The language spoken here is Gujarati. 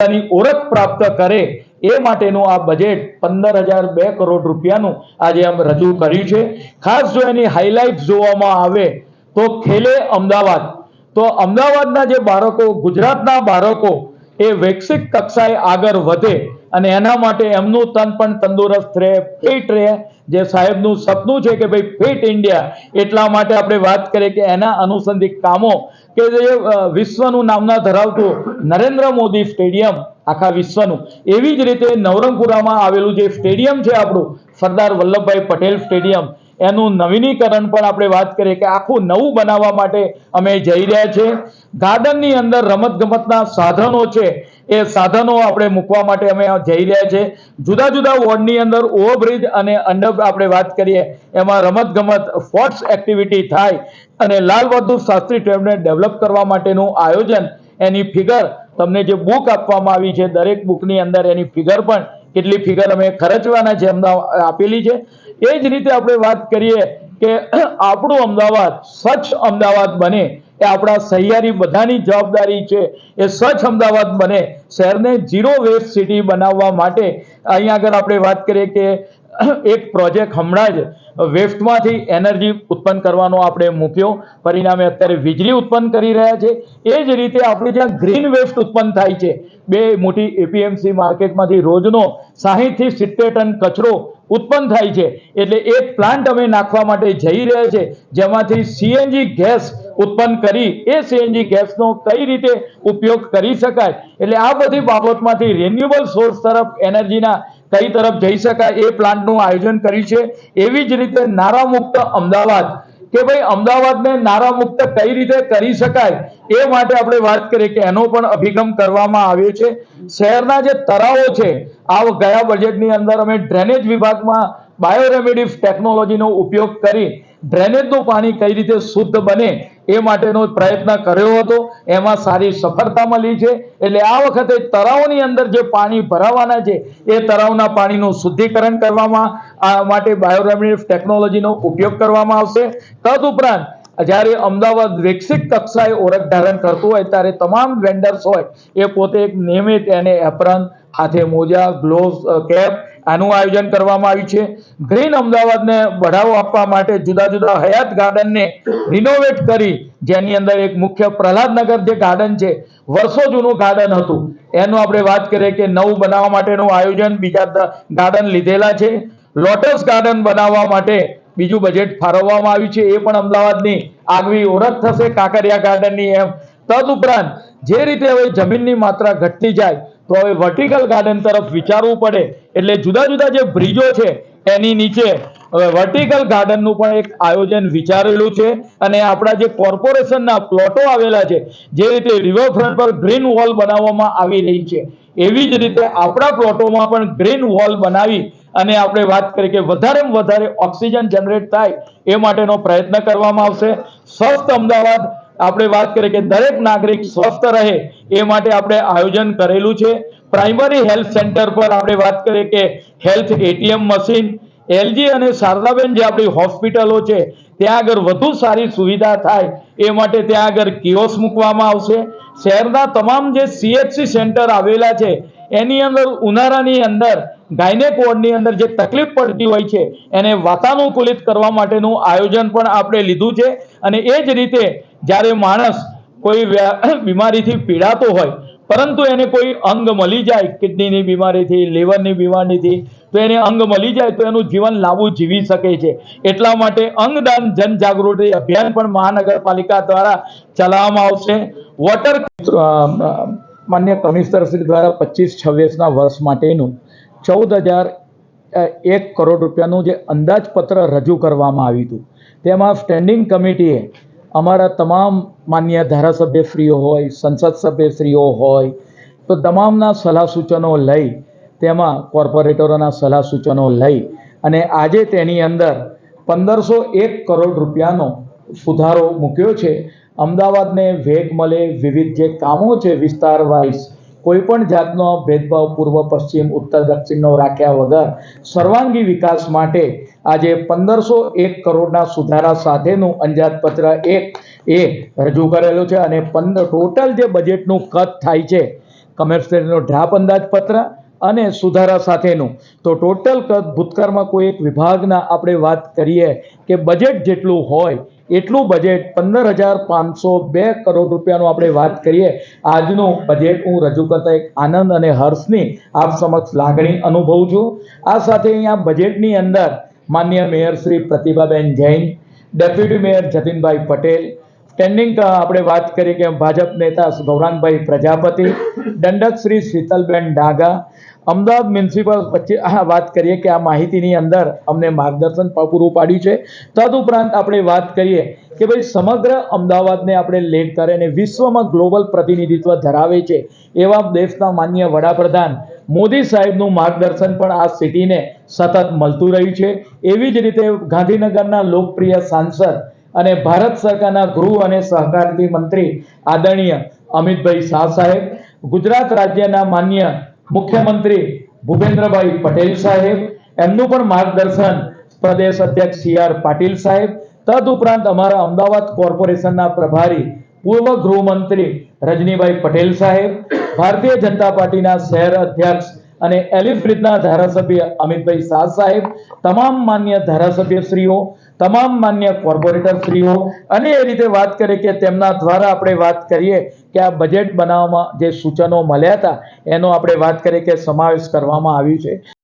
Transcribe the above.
પોતાની ઓળખ પ્રાપ્ત કરે એ માટેનું આ બજેટ પંદર હજાર બે કરોડ રૂપિયાનું આજે આમ રજૂ કર્યું છે. ખાસ જો એની હાઇલાઇટ જોવામાં આવે તો ખેલે અમદાવાદ. તો અમદાવાદના જે બાળકો, ગુજરાતના બાળકો એ વૈશ્વિક કક્ષાએ આગળ વધે અને એના માટે એમનું તન પણ તંદુરસ્ત રહે ફિટ રહે. જે સાહેબનું સપનું છે કે ભાઈ ફિટ ઇન્ડિયા એટલા માટે આપણે વાત કરીએ કે એના અનુસંધિક કામો કે જે વિશ્વનું નામના ધરાવતું નરેન્દ્ર મોદી સ્ટેડિયમ, આખા વિશ્વનું. એવી જ રીતે નવરંગપુરામાં આવેલું જે સ્ટેડિયમ છે આપણું, સરદાર વલ્લભભાઈ પટેલ સ્ટેડિયમ, એનું નવીનીકરણ પણ આપણે વાત કરીએ કે આખું નવું બનાવવા માટે અમે જઈ રહ્યા છીએ. ગાર્ડનની અંદર રમતગમતના સાધનો છે. એ સાધનો આપણે મૂકવા માટે અમે જઈ રહ્યા છે. જુદા જુદા વોર્ડની અંદર ઓવરબ્રિજ અને અંડર આપણે વાત કરીએ, એમાં રમતગમત, સ્પોર્ટ્સ એક્ટિવિટી થાય અને લાલ બહાદુર શાસ્ત્રી ટ્રેમને ડેવલપ કરવા માટેનું આયોજન, એની ફિગર તમને જે બુક આપવામાં આવી છે, દરેક બુકની અંદર એની ફિગર પણ, કેટલી ફિગર અમે ખર્ચવાના છે અમદાવાદ આપેલી છે. એ જ રીતે આપણે વાત કરીએ કે આપણું અમદાવાદ, સ્વચ્છ અમદાવાદ બને એ આપણા સહિયારી બધાની જવાબદારી છે. એ સ્વચ્છ અમદાવાદ બને. શહેરને ઝીરો વેસ્ટ સિટી બનાવવા માટે અહીંયા આગળ આપણે વાત કરીએ કે એક પ્રોજેક્ટ હમણાં જ વેસ્ટમાંથી એનર્જી ઉત્પન્ન કરવાનો આપણે મૂક્યો. પરિણામે અત્યારે વીજળી ઉત્પન્ન કરી રહ્યા છે. એ જ રીતે આપણે જ્યાં ગ્રીન વેસ્ટ ઉત્પન્ન થાય છે. બે મોટી એપીએમસી માર્કેટમાંથી રોજનો સાહીઠથી સિત્તેર ટન કચરો ઉત્પન્ન થાય છે. એટલે એક પ્લાન્ટ અમે નાખવા માટે જઈ રહ્યા છે. જેમાંથી સીએનજી ગેસ ઉત્પન્ન કરી એ સીએનજી ગેસનો કઈ રીતે ઉપયોગ કરી શકાય? એટલે આ બધી બાબતમાંથી રિન્યુએબલ સોર્સ તરફ એનર્જીના કઈ તરફ જઈ શકાય એ પ્લાન્ટનું આયોજન કર્યું છે. એવી જ રીતે નારામુક્ત અમદાવાદ, કે ભાઈ અમદાવાદને નારામુક્ત કઈ રીતે કરી શકાય એ માટે આપણે વાત કરીએ કે એનો પણ અભિગમ કરવામાં આવ્યો છે. શહેરના જે તળાવો છે, આ ગયા બજેટની અંદર અમે ડ્રેનેજ વિભાગમાં બાયોરેમેડિક્સ ટેકનોલોજીનો ઉપયોગ કરી ડ્રેનેજનું પાણી કઈ રીતે શુદ્ધ બને એ માટેનો પ્રયત્ન કર્યો હતો. એમાં સારી સફળતા મળી છે. એટલે આ વખતે તળાવની અંદર જે પાણી ભરાવાના છે, એ તળાવના પાણીનું શુદ્ધિકરણ કરવામાં આ માટે બાયોરેમેડિક્સ ટેકનોલોજીનો ઉપયોગ કરવામાં આવશે. તદુપરાંત, જ્યારે અમદાવાદ વૈશ્વિક કક્ષાએ ઓળખ ધારણ કરતું હોય, ત્યારે તમામ વેન્ડર્સ હોય, એ પોતે એક નિયમિત એને એપ્રન હાથે મોજા ગ્લોવ્સ કેપ આનું આયોજન કરવામાં આવ્યું છે. ગ્રીન અમદાવાદને બઢાવો આપવા માટે જુદા જુદા હયાત ગાર્ડનને રિનોવેટ કરી, જેની અંદર એક મુખ્ય પ્રહલાદનગર જે ગાર્ડન છે, વર્ષો જૂનું ગાર્ડન હતું. એનું આપણે વાત કરીએ કે નવું બનાવવા માટેનું આયોજન, બીજા ગાર્ડન લીધેલા છે. લોટસ ગાર્ડન બનાવવા માટે બીજું બજેટ ફાળવવામાં આવ્યું છે. એ પણ અમદાવાદની આગવી ઓળખ થશે. કાંકરિયા ગાર્ડનની એમ. તદ ઉપરાંત, જે રીતે હવે જમીનની માત્રા ઘટતી જાય તો હવે વર્ટિકલ ગાર્ડન તરફ વિચારવું પડે. એટલે જુદા જુદા જે બ્રિજો છે, એની નીચે હવે વર્ટિકલ ગાર્ડનનું પણ એક આયોજન વિચારેલું છે. અને આપણા જે કોર્પોરેશનના પ્લોટો આવેલા છે, જે રીતે રિવરફ્રન્ટ પર ગ્રીન વોલ બનાવવામાં આવી રહી છે. એવી જ રીતે આપણા પ્લોટોમાં પણ ગ્રીન વોલ બનાવી અને આપણે વાત કરીએ કે વધારેમાં વધારે ઓક્સિજન જનરેટ થાય એ માટેનો પ્રયત્ન કરવામાં આવશે. સ્વસ્થ અમદાવાદ આપણે વાત કરીએ કે દરેક નાગરિક સ્વસ્થ રહે એ માટે આપણે આયોજન કરેલું છે. પ્રાઇમરી હેલ્થ સેન્ટર પર આપણે વાત કરીએ કે હેલ્થ એટીએમ મશીન એલજી અને શારદાબેન જે આપણી હોસ્પિટલો છે, ત્યાં આગળ વધુ સારી સુવિધા થાય એ માટે ત્યાં આગળ કિયોસ મૂકવામાં આવશે. શહેરના તમામ જે સીએચસી સેન્ટર આવેલા છે, એની અંદર ઉનાળાની અંદર ગાયનેક વોર્ડની અંદર જે તકલીફ પડતી હોય છે, એને વાતાનુકૂલિત કરવા માટેનું આયોજન પણ આપણે લીધું છે. અને એ જ રીતે જ્યારે માણસ કોઈ બીમારીથી પીડાતો હોય, પરંતુ એને કોઈ અંગ મળી જાય, કિડનીની બીમારીથી, લીવરની બીમારીથી, તો એને અંગ મળી જાય, તો એનું જીવન લાંબુ જીવી શકે છે. એટલા માટે અંગદાન જનજાગૃતિ અભિયાન પણ મહાનગરપાલિકા દ્વારા ચલાવવામાં આવશે. વોટર માન્ય કમિશનર શ્રી દ્વારા પચીસ છવ્વીસના વર્ષ માટેનું ચૌદ હજાર એક કરોડ રૂપિયાનું જે અંદાજપત્ર રજૂ કરવામાં આવ્યું હતું. તેમાં સ્ટેન્ડિંગ કમિટીએ અમારા તમામ માન્ય ધારાસભ્યશ્રીઓ હોય, સંસદ સભ્યશ્રીઓ હોય, તો તમામના સલાહ સૂચનો લઈ, તેમાં કોર્પોરેટરોના સલાહ સૂચનો લઈ અને આજે તેની અંદર પંદરસો એક કરોડ રૂપિયાનો સુધારો મૂક્યો છે. અમદાવાદને વેગ મળે, વિવિધ જે કામો છે વિસ્તાર વાઇઝ કોઈ પણ જાતનો ભેદભાવ પૂર્વ પશ્ચિમ, ઉત્તર, દક્ષિણનો રાખ્યા વગર, સર્વાંગી વિકાસ માટે આજે પંદરસો એક કરોડના સુધારા સાથેનું અંદાજપત્ર એક એ રજૂ કરેલું છે અને પંદર ટોટલ જે બજેટનું કદ થાય છે કમર્શિયલનો ડ્રાફ અંદાજપત્ર અને સુધારા સાથેનું. તો ટોટલ કદ ભૂતકાળમાં કોઈ એક વિભાગના આપણે વાત કરીએ કે બજેટ જેટલું હોય, એટલું બજેટ પંદર હજાર પાંચસો બે કરોડ રૂપિયાનું આપણે વાત કરીએ. આજનું બજેટ હું રજૂ કરતા એક આનંદ અને હર્ષની આપ સમક્ષ લાગણી અનુભવું છું. આ સાથે અહીંયા બજેટની અંદર માન્ય mayor Shri Pratibhaben Jain, deputy mayor Jatinbhai Patel standing આપણે વાત કરીએ કે ભાજપ નેતા ગૌરાંગભાઈ પ્રજાપતિ, દંડક શ્રી શીતલબેન ડાગા, અમદાવાદ મ્યુનિસિપલ વચ્ચે આ વાત કરીએ કે આ માહિતીની અંદર અમને માર્ગદર્શન પૂરું પાડ્યું છે. તદુપરાંત આપણે વાત કરીએ કે ભાઈ સમગ્ર અમદાવાદને આપણે લેડ કરે અને વિશ્વમાં ગ્લોબલ પ્રતિનિધિત્વ ધરાવે છે એવા દેશના માન્ય વડાપ્રધાન મોદી સાહેબનું માર્ગદર્શન પણ આ સિટીને સતત મળતું રહ્યું છે. એવી જ રીતે ગાંધીનગરના લોકપ્રિય સાંસદ અને ભારત સરકારના ગૃહ અને સહકારથી મંત્રી આદરણીય અમિતભાઈ શાહ સાહેબ, ગુજરાત રાજ્યના માન્ય મુખ્યમંત્રી ભૂપેન્દ્રભાઈ પટેલ સાહેબ, એમનું પણ માર્ગદર્શન પ્રદેશ અધ્યક્ષ સી આર પાટીલ સાહેબ, તદ ઉપરાંત અમારા અમદાવાદ કોર્પોરેશનના પ્રભારી પૂર્વ ગૃહમંત્રી રજનીભાઈ પટેલ સાહેબ, ભારતીય જનતા પાર્ટીના શહેર અધ્યક્ષ અને એલિફ ધારાસભ્ય અમિતભાઈ શાહ સાહેબ, તમામ માન્ય ધારાસભ્યશ્રીઓ, તમામ માન્ય કોર્પોરેટરશ્રીઓ, અને એ રીતે વાત કરીએ કે તેમના દ્વારા આપણે વાત કરીએ કે આ બજેટ બનાવવામાં જે સૂચનો મળ્યા હતા, એનો આપણે વાત કરીએ કે સમાવેશ કરવામાં આવ્યું છે.